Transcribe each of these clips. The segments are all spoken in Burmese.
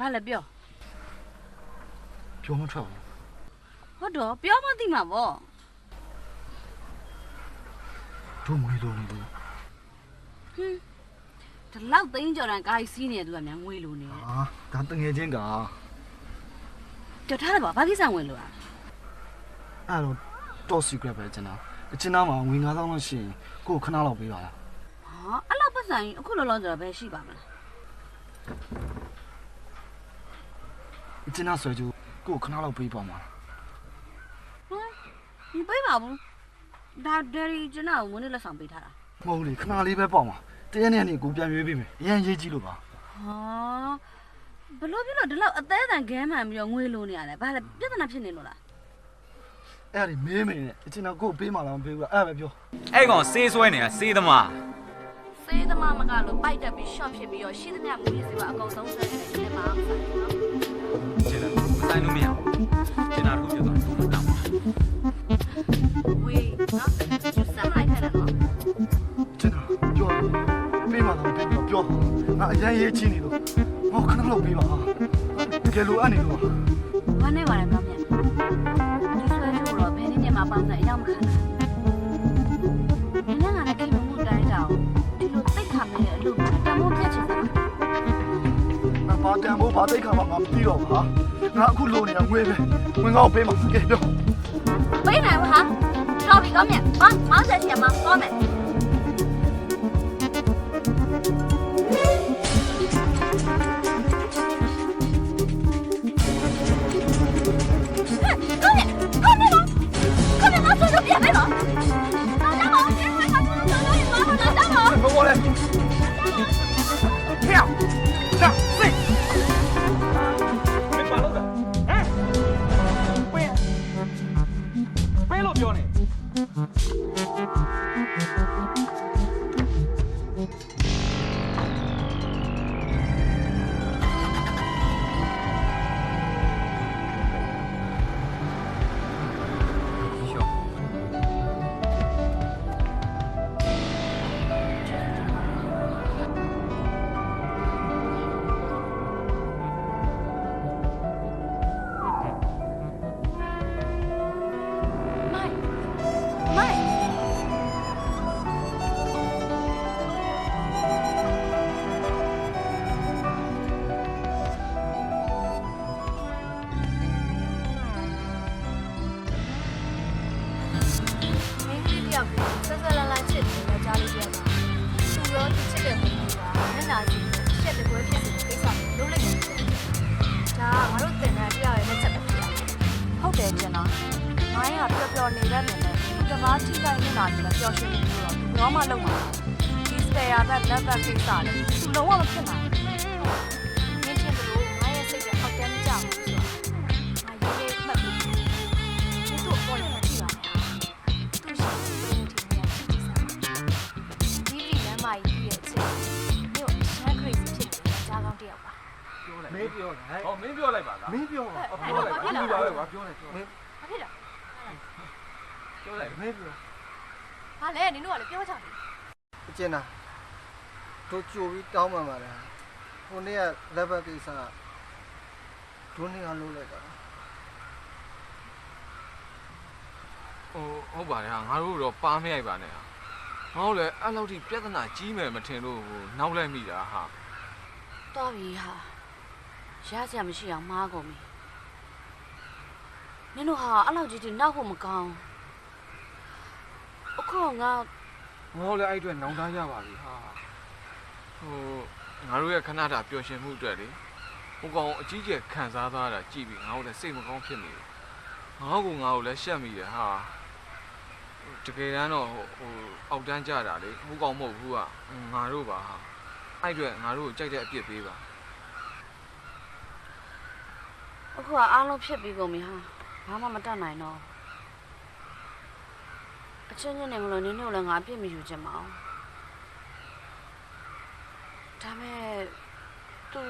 ဘာလဲပြောပြောမထွက်ဘူးဟုတ်တော့ပြောမှသိမှာပေါ့တို့မွေးလို့နေလို့ဟင်းဒီလောက်သိန်းကြော်တန်ကားကြီးစီးနေတယ်သူကမြန်ငွေလိုနေတယ်အာဒါတငယ်ချင်းကကြော်ထားတယ်ပါဘာကိစ္စဝင်လို့อ่ะအဲ့တော့တော့ secret ပဲကျွန်တော်အချင်းသားမှာငွေ9000လောက်ရှိရင်ကိုယ်ခဏလောက်ပေးပါလားဟာအဲ့လောက်ပတ်စံရင်အခုလောလောဆယ်တော့ဘယ်ရှိပါမလဲ အချင်းသားဆွဲကြိုးကိုယ်ခဏလောက်ပေးပါမှာဟမ်ဒီပေးပါဘူးဒါဒယ်ရီကျွန်တော်ဝင်နေလက်ဆောင်ပေးထားတာမဟုတ်လေခဏလေးပဲပေါ့မှာတရက်နဲ့နေ့ကိုပြန်ရွေးပေးမယ်အရင်ရေးကြည့်လို့ပါဟာဘလို့ပြလို့ဒီလောက်အသေးအံဂဲမှန်ပြီးတော့ငွေလိုနေရတယ်ဘာလဲပြဿနာဖြစ်နေလို့လားအဲ့ဒါမေးမေးနဲ့အချင်းသားကိုယ်ပေးမှလားမပေးဘူးလားအဲ့ဒါပဲပြောအဲ့ကောင်စေးဆွဲနေတာစေးသမားစေးသမားမကလို့ပိုက်တက်ပြီး short ဖြစ်ပြီးတော့ရှိသမျှမူရစီကအကုန်ဆုံးဆွဲနေတယ်ဒီမှာမဆိုင်ဘူး နော်ကျင်တယ်မဆိုင်လို့မရဘူးကျင်တာတခုပြောသွားတယ်တောင်းပါဝေးနော်ကျဆက်လိုက်ခဲ့တယ်နော်အချင်းသားပြောပေးမှလားမပေးဘူးလားပြောငါအရင်ရေးချင်နေလို့ဟောခဏလောက်ပေးပါတကယ်လို့အဲ့နေလို့ဘာနဲ့ပါလဲပြောပြန်ဒီဆွဲလို့တော့ဘယ်နည်းနဲ့မှပေါင်းစံအရောက်မခံတာ တန်ဖို့ဘာသိခါမှငါမသိတော့ဘူးဟာငါအခုလိုနေတာငွေပဲငွေငါ့ကိုပေးမှကဲပြောပေးနိုင်ဘူးဟာတော်ပြီကောင်းမြတ်ဟာမောင်းဆက်ချင်မှာကောင်းမယ် ယောက်ကိုဆက်ဆက်လန်းလန်းချစ်တယ်ယောက်ျားလေးတယောက်ကသူရောသူချစ်တဲ့မိန်းကမျက်နှာကြည့်ရှက်တဲ့ပွဲဖြစ်နေတဲ့ကိစ္စကိုလုပ်လိုက်တယ်။ဒါကငါတို့တင်တဲ့တရားရဲ့လက်ချက်ပဲဖြစ်ရတယ်။ဟုတ်တယ်ကျင်တော့။မိုင်းကပျော်ပျော်နေတတ်တယ်နဲ့ဒီမှာထိခိုက်နေတာကြီးလည်းပျော်ရွှင်နေလို့တော့ဘာမှလုပ်မှာ။ဒီစပယ်ယာဘက်လက်ဘက်ကိစ္စလည်းသူလုံးဝမဖြစ်နိုင်ဘူး။ ပြောတာပြောလိုက်ပါဘူးပါပဲကွာပြောနေပြောမင်းဘာဖြစ်လဲပြောလိုက်မင်းပြောဘာလဲနင်တို့ကလည်းပြောကြတယ်အကျဉ်းသားတို့ကြိုပြီးတောင်းပန်ပါလားဟိုနေ့ကလက်ဘက်ကိစ္စဒုနေအောင်လုပ်လိုက်တာဟိုဟုတ်ပါတယ်ဟာငါတို့တော့ပါမရိုက်ပါနဲ့ဟာငါတို့လည်းအဲ့လောက်ထိပြဿနာကြီးမယ်မထင်လို့ဟိုနောက်လိုက်မိတာဟာတော်ပြီဟာရစရာမရှိအောင်မားကုန်ပြီ နင်တို့ဟာအဲ့လောက်ကြီးတိနောက်ဖို့မကောင်းအခုတော့ငါငါတို့လည်းအဲ့အတွက်နောင်တရပါပြီဟာဟိုငါတို့ရဲ့ခဏတာပျော်ရွှင်မှုအတွက်လေဟိုကောင်အကြီးကျယ်ခံစားသွားတာကြည့်ပြီးငါတို့လည်းစိတ်မကောင်းဖြစ်နေတယ်ငါ့ကိုငါ့ကိုလည်းရှက်မိတယ်ဟာတကယ်တမ်းတော့ဟိုဟိုအောက်တန်းကြတာလေဟိုကောင်မဟုတ်ဘူးကငါတို့ပါဟာအဲ့အတွက်ငါတို့ကိုကြိုက်တဲ့အပြစ်ပေးပါအခုကအားလုံးဖြစ်ပြီးကုန်ပြီဟာ ဘာမှမတတ်နိုင်တော့အချင်းချင်းနဲ့မလို့နင်တို့လည်းငါအပြစ်မယူချင်ပါဘူးဒါမဲ့သူ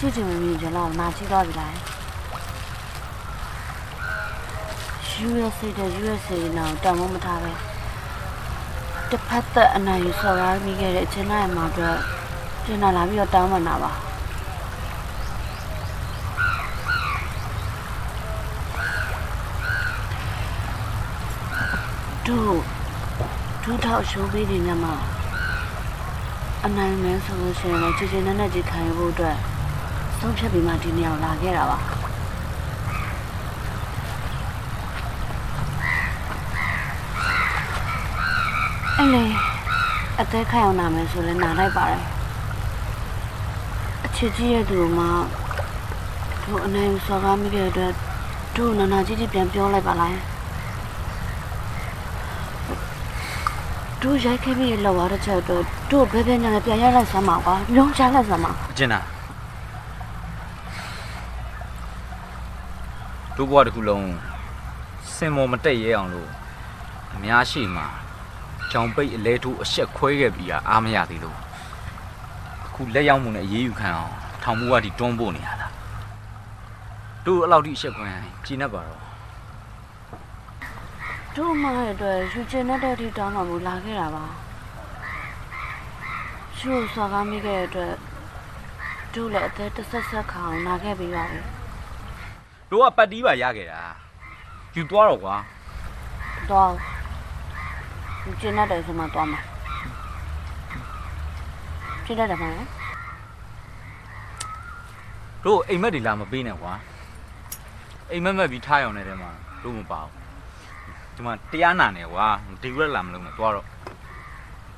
တို့မကြည့်ချင်မမြင်ကြလားနာကြည့်တော့ပြီလား USA တဲ့ USA နောက်တန်မိုးမထားပဲတစ်ဖက်သက်အနိုင်ယူဆော်ရမိခဲ့တဲ့အချိန်တိုင်းမှာတော့တင်လာလာပြီးတော့တောင်းပန်တာပါတို့ဒူးထောက်ရှိုးပေးနေညမှာအနိုင်မဲဆိုလို့ရှိရင်လည်းချေချေနက်နက်ကြီးခံရဖို့အတွက် ဆုံးဖြတ်ပြီးမှဒီနေရာကိုလာခဲ့တာပါအဲ့လေအသက်ခိုင်အောင်နာမယ်ဆိုလဲနာလိုက်ပါတယ်အချစ်ကြီးရဲ့သူကမှတို့အနိုင်စော်ကားမိခဲ့တဲ့အတွက်တို့နာနာကြီးကြီးပြန်ပြောလိုက်ပါလားတို့ရိုက်ခဲ့ပြီးလောက်ရတဲ့ချက်တော့တို့ဘယ်ဘယ်ညာနဲ့ပြန်ရိုက်လိုက်စမ်းပါကွာညုံချလိုက်စမ်းပါကျင်တာ တို့ဘဝတစ်ခုလုံးစင်မောမတက်ရဲအောင်လို့အများရှိမှာကြောင်ပိတ်အလဲထိုးအဆက်ခွဲခဲ့ပြီးอ่ะအားမရသေးလို့အခုလက်ရောက်မှုနဲ့အေးအေးယူခံအောင်ထောင်မှုကဒီတွန်းပို့နေရတာတို့အဲ့လောက်ထိအဆက်ခွဲရင်ကြည်နေပါတော့တို့မရဲ့အတွက်ယူချင်တဲ့အထိတောင်းမှမလာခဲ့တာပါရှူစော်ကားမိခဲ့တဲ့အတွက်တို့လည်းအသက်တစ်ဆက်ဆက်ခါအောင်နာခဲ့ပြီးပါပြီ တို့ကပတ်တီးပါရခဲ့တာယူသွားတော့ကွာတော့ယူချင်တဲ့ဆိုမှတော့မှာပြည့်တယ်မလားတို့အိမ်မက်တွေလာမပေးနဲ့ကွာအိမ်မက်မက်ပြီးထားအောင်နေတဲ့မှာတို့မပါဘူးဒီမှာတရားနာနေကွာဒီရက်လာမလို့မသွားတော့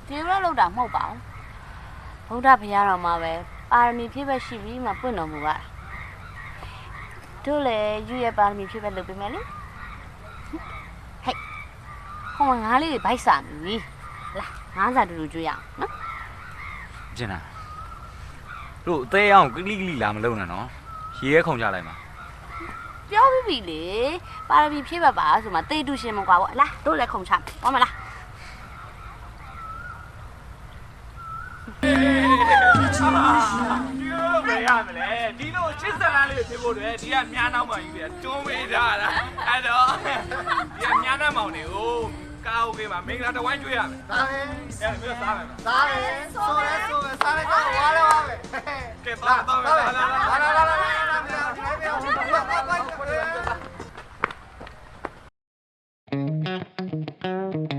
ဒီရက်လောက်တာမဟုတ်ပါဘူးဗုဒ္ဓဘုရားတော်မှာပဲပါရမီဖြည့်ပဲရှိပြီးမှပွင့်တော်မူပါ တို့လည်းယူရဲ့ပါရမီဖြည့်ပဲလုပ်ပေးမယ်လေဟဲ့ဟိုမှာငါးလေးတွေဗိုက်စာပြီလာငါးစာတူတူကျွေးရအောင်နော်ကျင်တာတို့အသေးအောင်ကလိကလိလာမလို့နဲ့နော်ရေရဲခုံကြလိုက်မှာပြောပြီးပြီလေပါရမီဖြည့်ပဲပါဆိုမှတေးတူရှင်မကွာပေါ့လာတို့လည်းခုံချသွားမလားဒီလိုပဲရမလဲဒီလိုချ စ်စလန်းလေးဖြစ်ဖို့တွေဒီကမြားနောက်မှယူတယ်တွန်းပေးကြတာအဲ့တော့ဒီကမြားနောက်မောင်တွေကိုကာအိုကေမှာမင်္ဂလာတဝိုင်းကျွေးရမယ်ဒါပဲအဲ့ပြီးတော့စားမယ်ဒါပဲဆိုရဲဆိုရဲစားလိုက်တော့ဝါတော့ပါပဲကဲတော့တော့လာလာလာလာလာလာလာလာလာပြည့်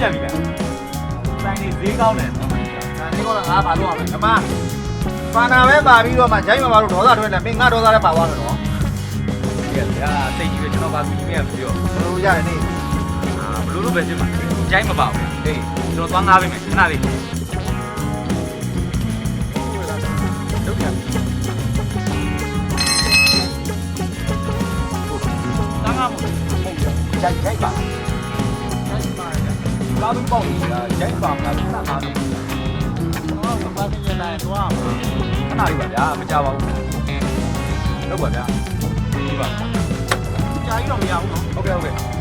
ပြန်ပြီဗျဆိုင်နေဈေးကောင်းတယ်နော်ဒါဒီကောငါဘာလို့ရမလဲဓမ္မဖာနာပဲပါပြီးတော့မှဂျိုင်းမပါလို့ဒေါသထွက်တယ်မင်းငါဒေါသလည်းပါသွားမယ်နော်ဒီကဗျာစိတ်ကြီးပဲကျွန်တော်ပါကူကြီးမရပြောဘယ်လိုရတယ်နေအာဘလို့လို့ပဲဖြစ်မှာကြိုင်းမပါဘူးဟေးကျွန်တော်သွားငားပေးမယ်ခဏလေးလုပ်ပြန်တန်းငါမို့ဟုတ်ကြကြိုက်ကြိုက်ပါကြိုက်ပါကြ လာလို့ပေါ့နေတာကြိုက်ပါမလားခဏငါးပေးတော့ဘာဖြစ်နေလဲသွားမှာခဏလေးပါဗျာမကြပါဘူးလုပ်ပါဗျာဒီပါကြာကြီးတော့မရဘူးနော်ဟုတ်ကဲ့ဟုတ်ကဲ့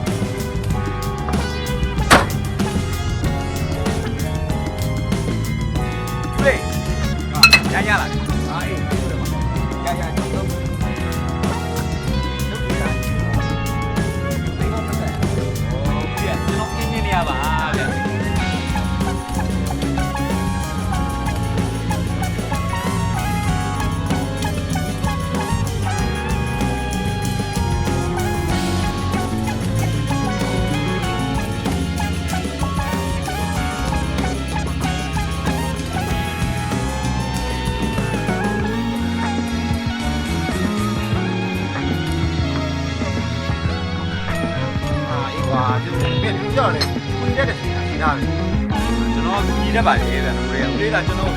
လေးကကျွန်တော်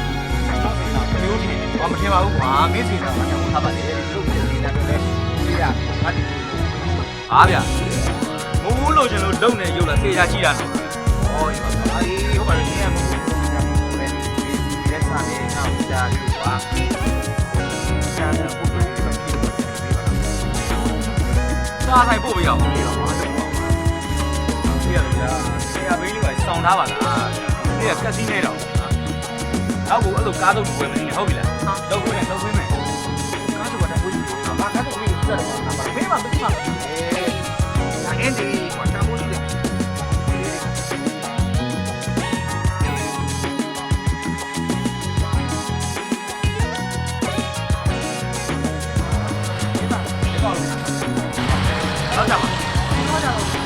ကျွန်တော်စီတာမျိုးထင်ဘာမထင်ပါဘူးကွာဟာမင်းစီထားမှာတော့ထားပါလေလို့ဖြစ်နေနေတာတော့လေဒီကငါဒီအားဗျမဟုတ်လို့ရှင်လို့လုံနေရုပ်လားတေချာရှိတာနော်ဟောဒီမှာအေးဟုတ်ပါလေနေရာမဟုတ်ဘူးညမဟုတ်လေဒီလက်စားနေငါ့ကိုကြားလို့ပါကြားတယ်ဘုရားဒီမှာကြည့်လို့ပြီးပါလားစားထိုင်ပို့ပြရအောင်ပြရပါပြရဗျာဆရာဘင်းလေးကစောင်းထားပါလားဗျာဒီကကက်စီနေတော့ နောက်ကိုအဲ့လိုကားတော့ဝင်မယ်ဟုတ်ပြီလားတော့ဝင်တယ်တော့ဝင်မယ်ကားတော့တက်ဝင်တယ်ဘာကားတော့ဝင်တယ်ဆက်တယ်ဘာမှမသိပါဘူးအဲအန်ဒီကွာတာမို့လေတော့ကြပါတော့ကြပါ